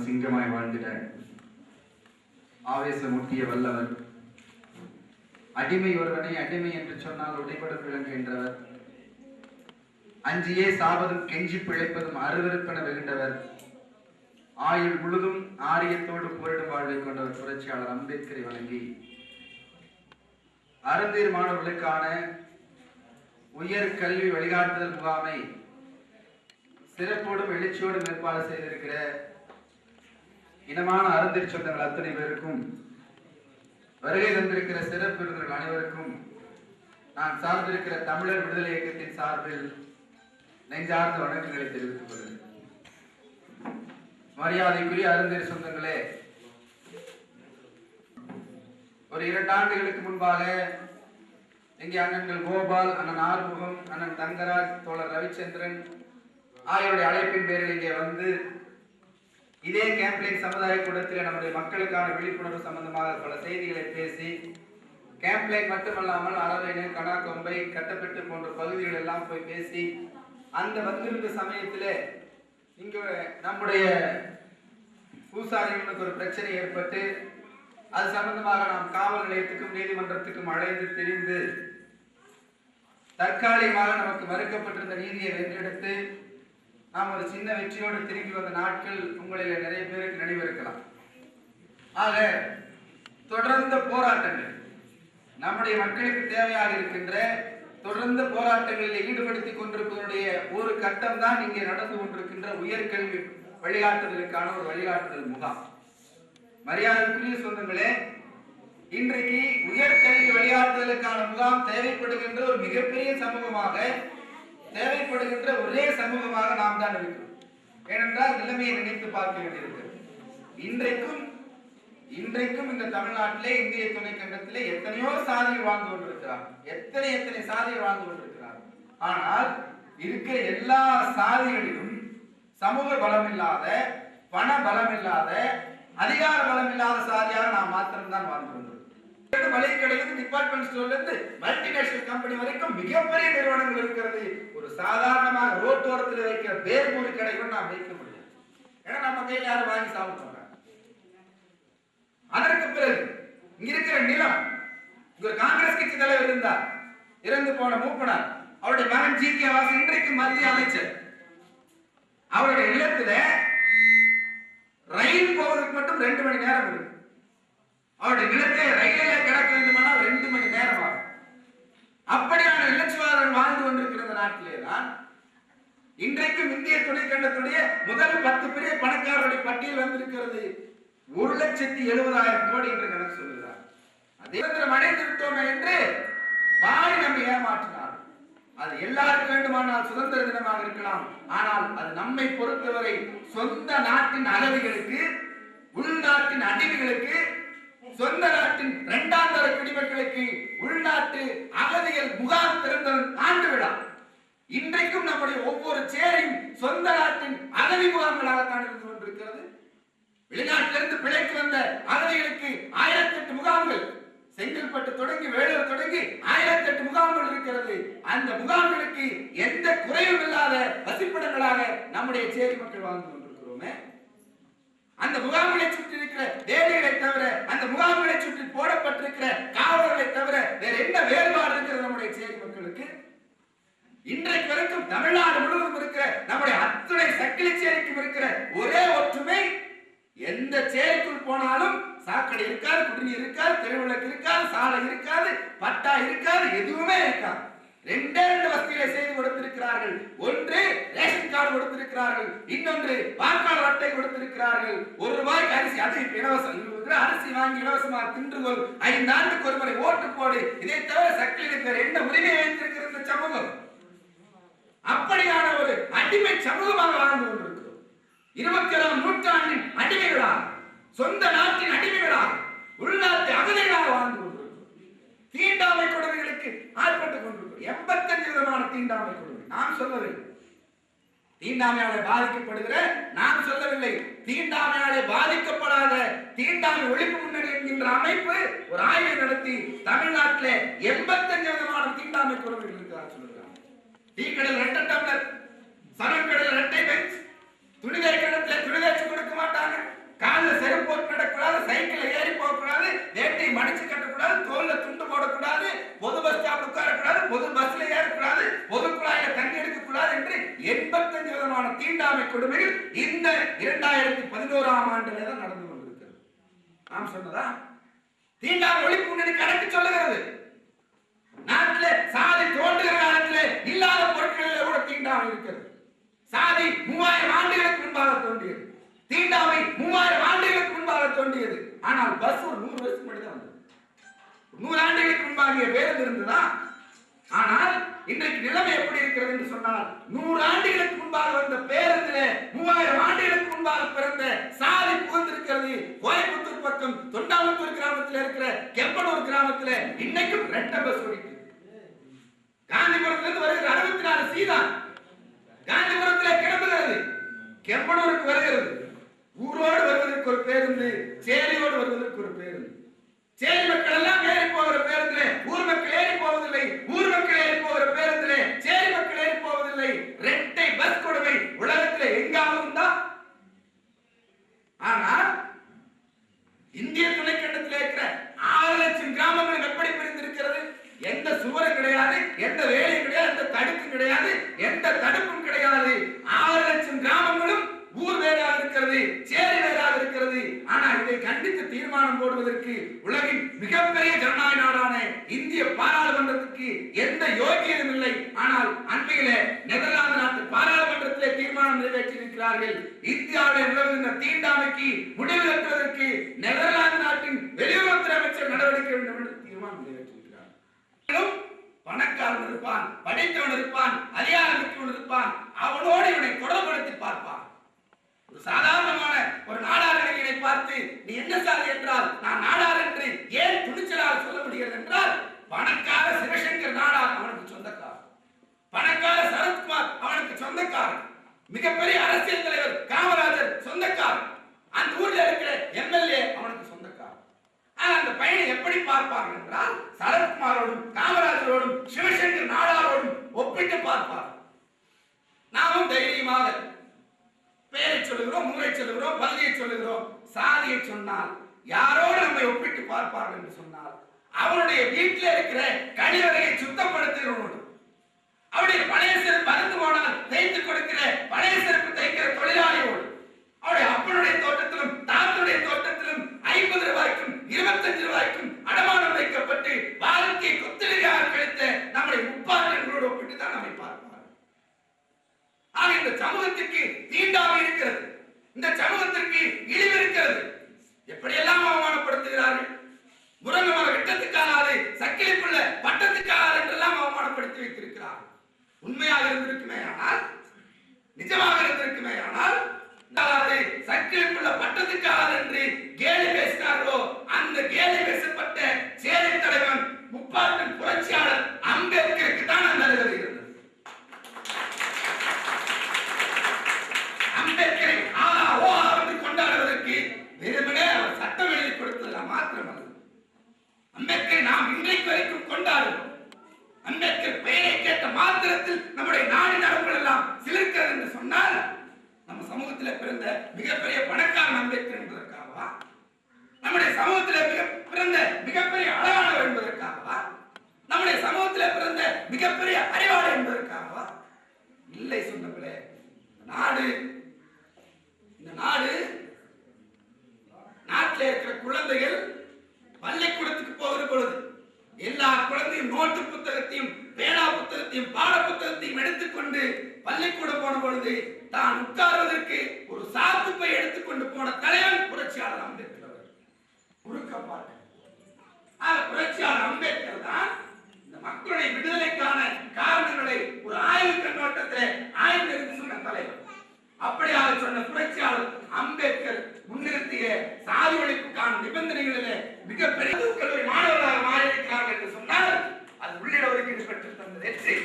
வாழ்ந்தாலும் சிங்கமாய் வாழ்ந்திட ஆவேசமூட்டிய வல்லவர். அடிமை ஒருவனை அடிமை என்று சொன்னால் உடைபடும் விலங்கு என்றவர் அஞ்சியே சாவதும் கெஞ்சி பிழைப்பதும் அருவருப்பென வெகுண்டவர். ஆயுள் முழுதும் ஆரியத்தோடு போரிடும் வாழ்வை கொண்டவர் புரட்சியாளர் அம்பேத்கரை வழங்கி அருந்தீர் மாணவர்களுக்கான உயர் கல்வி வழிகாட்டுதல் முகாமை சிறப்போடும் எழுச்சியோடும் ஏற்பாடு செய்திருக்கிற இனமான அருந்தீர் சொந்தங்கள் அத்தனை பேருக்கும் வருகை தந்திருக்கிற சிறப்பு விருந்தினர்கள் அனைவருக்கும் நான் சார்ந்திருக்கிற தமிழர் விடுதலை இயக்கத்தின் சார்பில் நெஞ்சார்ந்த வணக்கங்களை தெரிவித்துக் கொள்கிறேன். மரியாதைக்குரிய அருந்தீர் சொந்தங்களே ஒரு இரண்டு ஆண்டுகளுக்கு முன்பாக இங்கே அண்ணன்கள் கோபால் அண்ணன் ஆறுமுகம் அண்ணன் தங்கராஜ் தோழர் ரவிச்சந்திரன் ஆகியோருடைய அழைப்பின் பேரில் இங்கே வந்து இதே கேம்ப்லைன் சமுதாய கூடத்தில் நம்முடைய மக்களுக்கான விழிப்புணர்வு சம்பந்தமாக பல செய்திகளை பேசி கேம்ப்லைன் மட்டுமல்லாமல் அளவேனு கனாக்கொம்பை கட்டப்பட்டு போன்ற பகுதிகள் எல்லாம் போய் பேசி அந்த வந்திருந்த சமயத்தில் இங்கே நம்முடைய பூசாரிகளுக்கு ஒரு பிரச்சனை ஏற்பட்டு அது சம்பந்தமாக நாம் காவல் நிலையத்துக்கும் நீதிமன்றத்துக்கும் அழைந்து தெரிந்து தற்காலிகமாக நமக்கு மறுக்கப்பட்டிருந்த நீதியை வென்றெடுத்து நாம் ஒரு சின்ன வெற்றியோடு திரும்பி வந்த நாட்கள் உங்களில் நிறைய பேருக்கு நினைவிருக்கலாம் ஆக தொடர்ந்த போராட்டங்கள் நம்முடைய மக்களுக்கு தேவையாக இருக்கின்ற தொடர்ந்த போராட்டங்களில் ஈடுபடுத்திக் கொண்டிருப்பதனுடைய ஒரு கட்டம் தான் இங்கே நடந்து கொண்டிருக்கின்ற உயர்கல்வி வழிகாட்டுதலுக்கான ஒரு வழிகாட்டுதல் முகாம். மரியாதைக்குரிய சொந்தங்களே இன்றைக்கு உயர்கல்வி வழிகாட்டுதலுக்கான முகாம் தேவைப்படுகின்ற ஒரு மிகப்பெரிய சமூகமாக தேவைப்படுகின்ற ஒரே சமூகமாக நாம் தான் இருக்கிறோம். ஏனென்றால் நிலைமையை நினைத்து பார்க்க வேண்டியிருக்கிறது. இன்றைக்கும் இன்றைக்கும் இந்த தமிழ்நாட்டிலே இந்திய துணைக்கண்டத்திலே எத்தனையோ சாதிகள் வாழ்ந்து கொண்டிருக்கிறார். எத்தனை எத்தனை சாதிகள் வாழ்ந்து கொண்டிருக்கிறார். ஆனால் இருக்கிற எல்லா சாதிகளிலும் சமூக பலம் இல்லாத பண பலம் இல்லாத அதிகார பலம் இல்லாத சாதியாக நாம் மாத்திரம்தான் வாழ்ந்து மளிகை கடையிலிருந்து டிபார்ட்மெண்ட் ஸ்டோர்ல இருந்து மல்டிநேஷனல் கம்பெனி வரைக்கும் மிகப்பெரிய நிறுவனங்கள் இருக்கிறது. ஒரு சாதாரணமாக ரோட்டோரத்தில் வைக்கிற பேர்பூரி கடை கூட நாம் வைக்க முடியாது. ஏன்னா நம்ம கையில் யாரும் வாங்கி சாப்பிட்டு அதற்கு பிறகு இங்க இருக்கிற நிலம் இங்க ஒரு காங்கிரஸ் கட்சி தலைவர் இருந்தார். இறந்து போன மூப்பனார். அவருடைய மகன் ஜி. கே. வாசன் இன்றைக்கு மத்திய அமைச்சர். அவருடைய நிலத்துல ரயில் போவதற்கு மட்டும் ரெண்டு மணி நேரம் இருக்கு. அவருடைய நிலத்தை ரயிலில கிடக்க வேண்டுமானால் ரெண்டு மணி நேரம் ஆகும். அப்படியான இலச்சுவாரன் வாழ்ந்து கொண்டிருக்கிற நாட்டிலே தான் இன்றைக்கும் இந்திய துணைக்கண்டத்துடைய முதல் பத்து பெரிய பணக்காரருடைய பட்டியல் வந்திருக்கிறது. ஒரு லட்சத்தி எழுபதாயிரம் கோடி என்று கணக்கு சொல்கிறார் அதே அடைந்து விட்டோமே என்று பாடி நம்ம ஏமாற்றினார். அது எல்லாருக்கும் வேண்டுமானால் சுதந்திர தினமாக இருக்கலாம். ஆனால் அது நம்மை பொறுத்தவரை சொந்த நாட்டின் அளவுகளுக்கு உள்நாட்டின் அடிமைகளுக்கு சொந்த நாட்டின் இரண்டாம் தர குடிமக்களுக்கு உள்நாட்டு அகதிகள் முகாம் திறந்ததன் ஆண்டு விழா. இன்றைக்கும் நம்முடைய ஒவ்வொரு சேரையும் சொந்த நாட்டின் அகதி முகாம்களாகத்தான் இருந்து கொண்டிருக்கிறது. வெளிநாட்டிலிருந்து பிழைக்கு வந்த அகதிகளுக்கு ஆயிரத்தி எட்டு முகாம்கள் செங்கல்பட்டு தொடங்கி வேலூர் தொடங்கி ஆயிரத்தி எட்டு முகாம்கள் இருக்கிறது. அந்த முகாம்களுக்கு எந்த குறையும் இல்லாத வசிப்பிடங்களாக நம்முடைய சேரி மக்கள் வாழ்ந்து கொண்டிருக்கிறோமே. அந்த முகாம்களை சுற்றி இருக்கிற வேலைகளை தவிர அந்த முகாம்களை சுற்றி போடப்பட்டிருக்கிற காவலர்களை தவிர வேற என்ன வேறுபாடு இருக்கிறது நம்முடைய சேரி மக்களுக்கு? இன்றைக்கு வரைக்கும் தமிழ்நாடு முழுவதும் இருக்கிற நம்முடைய அத்துணை சக்கிலி சேரிக்கும் இருக்கிற ஒரே ஒற்றுமை எந்த சேரிக்குள் போனாலும் சாக்கடை இருக்காது குடிநீர் இருக்காது தெருவிளக்கு இருக்காது சாலை இருக்காது பட்டா இருக்காது எதுவுமே இருக்காது. ரெண்டே ரெண்டு வசதிகளை செய்து கொடுத்திருக்கிறார்கள். ஒன்று ரேஷன் கார்டு கொடுத்திருக்கிறார்கள். இன்னொன்று வாக்காளர் அட்டை கொடுத்திருக்கிறார்கள். ஒரு ரூபாய்க்கு அரிசி அது இலவசம். அரிசி வாங்கி இலவசமாக தின்றுகொள். ஐந்து ஆண்டுக்கு ஒரு முறை ஓட்டு போடு. இதை தவிர சக்தியில் வேற என்ன உரிமை வைத்திருக்கிற இந்த சமூகம். அப்படியான ஒரு அடிமை சமூகமாக வாழ்ந்து கொண்டிருக்கிறோம். இருபத்தி ஏழாம் நூற்றாண்டின் அடிமைகளாக சொந்த நாட்டின் அடிமைகளாக உள்நாட்டு அகதிகளாக வாழ்ந்து கொடுமைகளுக்கு ஆட்பட்டுக் கொண்டிருக்கிறோம் எண்பத்தஞ்சு விதமான தீண்டாமை கொடுமை நான் சொல்லவில்லை தீண்டாமையாலே பாதிக்கப்படுகிற நான் சொல்லவில்லை. தீண்டாமையாலே பாதிக்கப்படாத தீண்டாமை ஒழிப்பு முன்னணி என்கின்ற அமைப்பு ஒரு ஆய்வை நடத்தி தமிழ்நாட்டில் எண்பத்தஞ்சு விதமான தீண்டாமை கொடுமைகள் இருக்கிறார் சொல்லுகிறார் டீ கடையில் ரெண்டு டம்ளர் சரம் பொது பஸ் ஸ்டாப் உட்காரக்கூடாது பொது பஸ்ல ஏறக்கூடாது பொது குழாய தண்ணி எடுக்கக்கூடாது என்று எண்பத்தஞ்சு விதமான தீண்டாமை கொடுமைகள் இந்த இரண்டாயிரத்தி பதினோராம் ஆண்டுல தான் நடந்து கொண்டிருக்கிறது. நாம் சொன்னதா? தீண்டாமை ஒழிப்பு முன்னணி கணக்கு சொல்லுகிறது. நாட்டில் சாதி தோன்றுகிற காலத்தில் இல்லாத பொருட்களில் கூட தீண்டாமை இருக்கிறது. சாதி மூவாயிரம் ஆண்டுகளுக்கு முன்பாக தோன்றியது. தீண்டாமை மூவாயிரம் ஆண்டுகளுக்கு முன்பாக தோன்றியது. ஆனால் பஸ் ஒரு நூறு வருஷம் மட்டும் தான் வந்தது. நூறாண்டுகளுக்கு முன்பாகிய முன்பாக பேருந்து இருந்ததா? ஆனால் இன்றைக்கு நிலைமை எப்படி இருக்கிறது என்று சொன்னால் நூறு ஆண்டுகளுக்கு முன்பாக வந்த பேருந்துல மூவாயிரம் ஆண்டுகளுக்கு முன்பாக பிறந்த சாலை புகுந்திருக்கிறது. கோயம்புத்தூர் பக்கம் தொண்டாமுத்தூர் கிராமத்தில் இருக்கிற கெப்பனூர் கிராமத்தில் இன்னைக்கும் ரெட்ட பஸ் ஓடிட்டு காந்திபுரத்திலிருந்து வருகிற அறுபத்தி நாலு சீதான் காந்திபுரத்திலே கிளம்புகிறது கெப்பனூருக்கு வருகிறது. ஊரோடு வருவதற்கு ஒரு பேருந்து சேலையோடு வருவதற்கு ஒரு பேருந்து. சேரி மக்கள் எல்லாம் ஏறி போகிற பேருந்திலே ஊர் மக்கள் ஏறி போவதில்லை ஊர் மக்கள் ஏறி போகிற பேருந்திலே சேரி மக்கள் ஏறி போவதில்லை. ரெட்டை பஸ் கொடுமை உலகத்துல எங்காவது தான் ஆனால் இந்திய துணைக்கண்டத்தில் இருக்கிற ஆறு லட்சம் கிராமங்கள் எப்படி பிரிந்திருக்கிறது? எந்த சுவரும் கிடையாது எந்த வேலையும் கிடையாது எந்த தடுப்பும் கிடையாது எந்த தடுப்பும் கிடையாது. ஆறு லட்சம் கிராமங்களும் ஊர் வேறாக இருக்கிறது சேரி வேறாக இருக்கிறது. ஆனால் இதை கண்டித்து தீர்மானம் போடுவதற்கு உலக மிகப்பெரிய ஜனநாயக நாடான இந்திய பாராளுமன்றத்துக்கு எந்த யோகியதும் இல்லை. ஆனால் அண்மையில நெதர்லாந்து நாட்டு பாராளுமன்றத்திலே தீர்மானம் நிறைவேற்றியிருக்கிறார்கள். இந்தியாவில் நிலவுகின்ற தீண்டாமைக்கு முடிவு கட்டுவதற்கு நெதர்லாந்து நாட்டின் வெளியுறவுத்துறை அமைச்சர் நடவடிக்கை வேண்டும் என்று தீர்மானம் நிறைவேற்றியிருக்கிறார். பணக்காரன் இருப்பான் படித்தவன் இருப்பான் அதிகாரம் இருப்பான். அவனோடு இவனை தொடர்படுத்தி பார்ப்பான். ஒரு சாதாரணமான ஒரு நாடார் இளைஞனை பார்த்து நீ என்ன சாதி என்றால் நான் நாடார் என்று ஏன் வருகிறது என்றால் பணக்கார சிவசங்கர் நாடார் அவனுக்கு சொந்தக்காரர் பணக்கார சரத்குமார் அவனுக்கு சொந்தக்காரர் மிகப்பெரிய அரசியல் தலைவர் காமராஜர் சொந்தக்காரர் அந்த ஊர்ல இருக்கிற எம்எல்ஏ அவனுக்கு சொந்தக்காரர் ஆனால் அந்த பையனை எப்படி பார்ப்பார்கள் என்றால் சரத்குமாரோடும் காமராஜரோடும் சிவசங்கர் நாடாரோடும் ஒப்பிட்டு பார்ப்பார். நாமும் தைரியமாக பெயரை சொல்லுகிறோம் ஊரை சொல்லுகிறோம் பகுதியை சொல்லுகிறோம். சாதியை சொன்னால் யாரோடு நம்மை ஒப்பிட்டு பார்ப்பார்கள் என்று சொன்னால் அவனுடைய வீட்டில் இருக்கிற கழிவறையை சுத்தப்படுத்துகிறவனோடு அவருடைய பழைய செருப்பு அறுந்து போனால் தேய்த்து கொடுக்கிற பழைய செருப்பு தைக்கிற தொழிலாளியோடு அவருடைய அப்பனுடைய தோட்டத்திலும் தாத்தனுடைய தோட்டத்திலும் ஐம்பது ரூபாய்க்கும் இருபத்தஞ்சு ரூபாய்க்கும் அடமானம் வைக்கப்பட்டு வாழ்க்கையை கொத்தடியாக கழித்த நம்முடைய முப்பாட்டங்களோடு ஒப்பிட்டு தான் நம்மை பார்ப்பார் ஆக இந்த சமூகத்திற்கு தீண்டாமை இருக்கிறது. இந்த சமூகத்திற்கு இழிவு இருக்கிறது. எப்படியெல்லாம் அவமானப்படுத்துகிறார்கள் வெட்டத்துக்காகாது பட்டத்துக்காரர் என்றெல்லாம் அவமானப்படுத்தி வைத்திருக்கிறார் உண்மையாக இருந்திருக்குமே ஆனால் நிஜமாக இருந்திருக்குமே ஆனால் அதாவது சக்கிலிப்புள்ள பட்டத்துக்காகாது என்று கேலி பேசினார்களோ அந்த கேலி பேசப்பட்ட சேலை தலைவன் முப்பாட்டின் புரட்சியாளர் அம்பேத்கருக்கு தான் அந்த அருகதை இருந்தது. அம்பேத்கரை ஆ ஓ என்று கொண்டாடுவதற்கு வெறுமனே அவர் சட்டம் எழுதி கொடுத்ததுல அல்லது அம்பேத்கரை நாம் இன்றைக்கு வரைக்கும் கொண்டாடுவோம். அம்பேத்கர் பெயரை கேட்ட மாத்திரத்தில் நம்முடைய நாடு நரம்புகள் எல்லாம் சிலிர்க்கிறது என்று சொன்னால் நம்ம சமூகத்தில் பிறந்த மிகப்பெரிய பணக்காரன் அம்பேத்கர் என்பதற்காகவா? நம்முடைய சமூகத்தில் மிக பிறந்த மிகப்பெரிய அழகானவர் என்பதற்காகவா? நம்முடைய சமூகத்தில் பிறந்த மிகப்பெரிய அறிவாளர் என்பதற்காகவா? இல்லை சொன்னவர்களே நாடு இந்த நாடு நாட்டில் இருக்கிற குழந்தைகள் பள்ளிக்கூடத்துக்கு போகிற பொழுது எல்லா குழந்தையும் நோட்டு புத்தகத்தையும் பேனா புத்தகத்தையும் பாட புத்தகத்தையும் எடுத்துக்கொண்டு பள்ளிக்கூடம் போன பொழுது தான் உட்கார்வதற்கு ஒரு சாத்துப்பை எடுத்துக்கொண்டு போன தலைவன் புரட்சியாளர் அம்பேத்கர் உருக்கப்பாட்டு புரட்சியாளர் அம்பேத்கர் தான் இந்த மக்களுடைய விடுதலைக்கான காரணங்களை ஒரு ஆய்வு கண்ணோட்டத்தில் ஆய்வு தலைவர் அப்படியாக சொன்ன புரட்சியாளர் அம்பேத்கர் முன்னிறுத்திய சாதி ஒழிப்புக்கான நிபந்தனைகளிலே மிகப்பெரிய கல்லூரி மாணவர்களாக மாறியிருக்கிறார்கள் என்று சொன்னால் அது உள்ளிட உள்ளிடவருக்கு பெற்று தந்த வெற்றி.